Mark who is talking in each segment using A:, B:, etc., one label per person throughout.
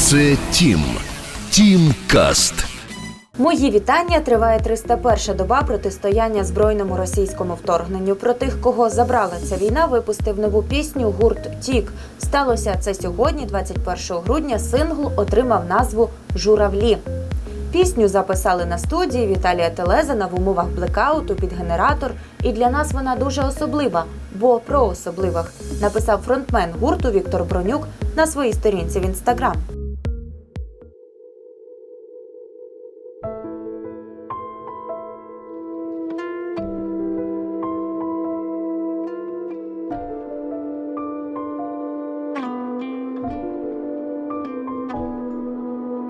A: Це Тім. Тім Каст.
B: Мої вітання триває 301 доба протистояння збройному російському вторгненню. Про тих, кого забрала ця війна, випустив нову пісню гурт Тік. Сталося це сьогодні, 21 грудня. Сингл отримав назву Журавлі. Пісню записали на студії Віталія Телезана в умовах блекауту під генератор. І для нас вона дуже особлива, бо про особливих написав фронтмен гурту Віктор Бронюк на своїй сторінці в інстаграм.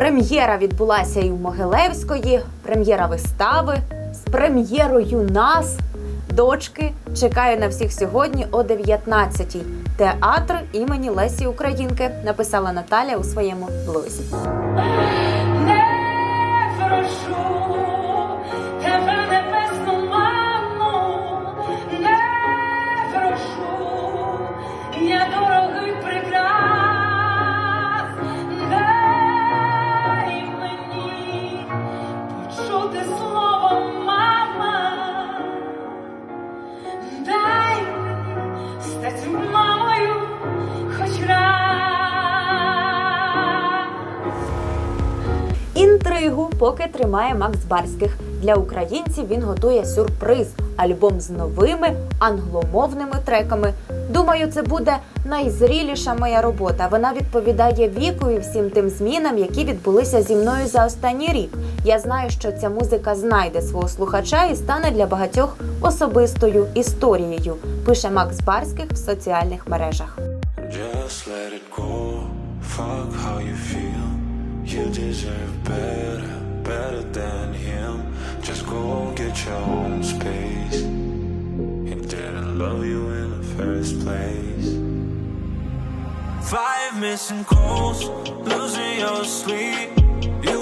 B: Прем'єра відбулася і у Могилевської, прем'єра вистави з прем'єрою нас, дочки. Чекаю на всіх сьогодні о 19-й. Театр імені Лесі Українки написала Наталя у своєму блозі.
C: Дай стать мамою хоч.
B: Інтригу поки тримає Макс Барських. Для українців він готує сюрприз альбом з новими англомовними треками. Думаю, це буде найзріліша моя робота. Вона відповідає віку і всім тим змінам, які відбулися зі мною за останній рік. Я знаю, що ця музика знайде свого слухача і стане для багатьох особистою історією. Пише Макс Барських в соціальних мережах.
D: Just let it go. Fuck how you feel. You deserve better, better than him. Just go get your own space. He didn't love you first place. Five missing calls, losing your sleep. You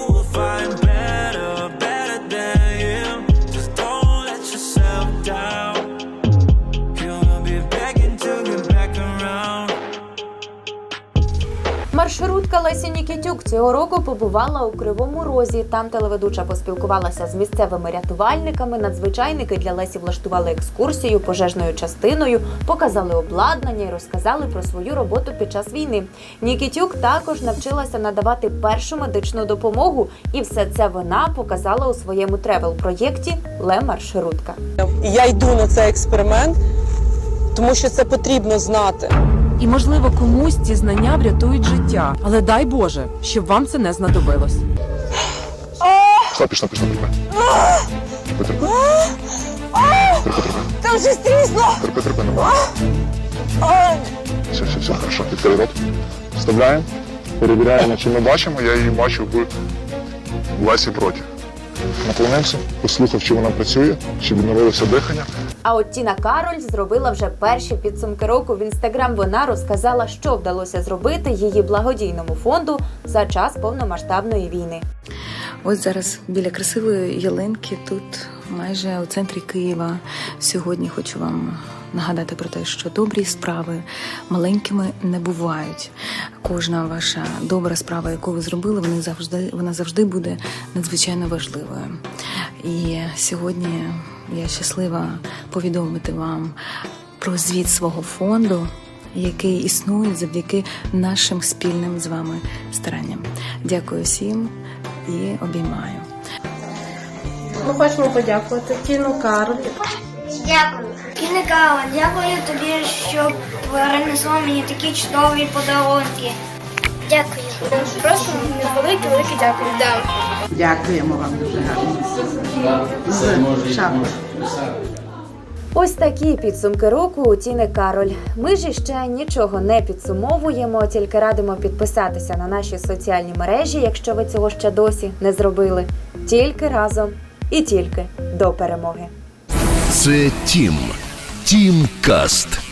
B: Маршрутка Лесі Нікітюк цього року побувала у Кривому Розі. Там телеведуча поспілкувалася з місцевими рятувальниками. Надзвичайники для Лесі влаштували екскурсію пожежною частиною, показали обладнання і розказали про свою роботу під час війни. Нікітюк також навчилася надавати першу медичну допомогу, і все це вона показала у своєму тревел-проєкті Ле Маршрутка.
E: Я йду на цей експеримент, тому що це потрібно знати.
F: І можливо комусь ці знання врятують життя. Але дай Боже, щоб вам це не знадобилось.
G: Пішла, пішла, пішла, терпи. Терпи, терпи. Терпи.
E: Там вже стрісно!
G: Терпи, терпи, не бойся. Все, все, все, хорошо. Відкрий рот. Вставляємо. Перевіряємо, чи ми бачимо. Я її бачу в Лесі проті. Наклонився, послухав, чи вона працює, чи відновилося дихання.
B: А от Тіна Кароль зробила вже перші підсумки року в інстаграм. Вона розказала, що вдалося зробити її благодійному фонду за час повномасштабної війни.
H: Ось зараз біля красивої ялинки, тут майже у центрі Києва. Сьогодні хочу вам нагадати про те, що добрі справи маленькими не бувають. Кожна ваша добра справа, яку ви зробили, вона завжди вона завжди буде надзвичайно важливою. І сьогодні я щаслива повідомити вам про звіт свого фонду, який існує завдяки нашим спільним з вами старанням. Дякую всім і обіймаю.
I: Ми хочемо подякувати Тіну Кароль.
J: Дякую. Кіне Карла, дякую тобі, що принесла мені такі чудові подарунки. Дякую.
I: Просто велике, велике дякую. Да.
K: Дякуємо вам дуже гарно. З шапкою.
B: Ось такі підсумки року у Тіни Кароль. Ми ж іще нічого не підсумовуємо, тільки радимо підписатися на наші соціальні мережі, якщо ви цього ще досі не зробили. Тільки разом і тільки до перемоги.
A: Це Тім. Тім Каст.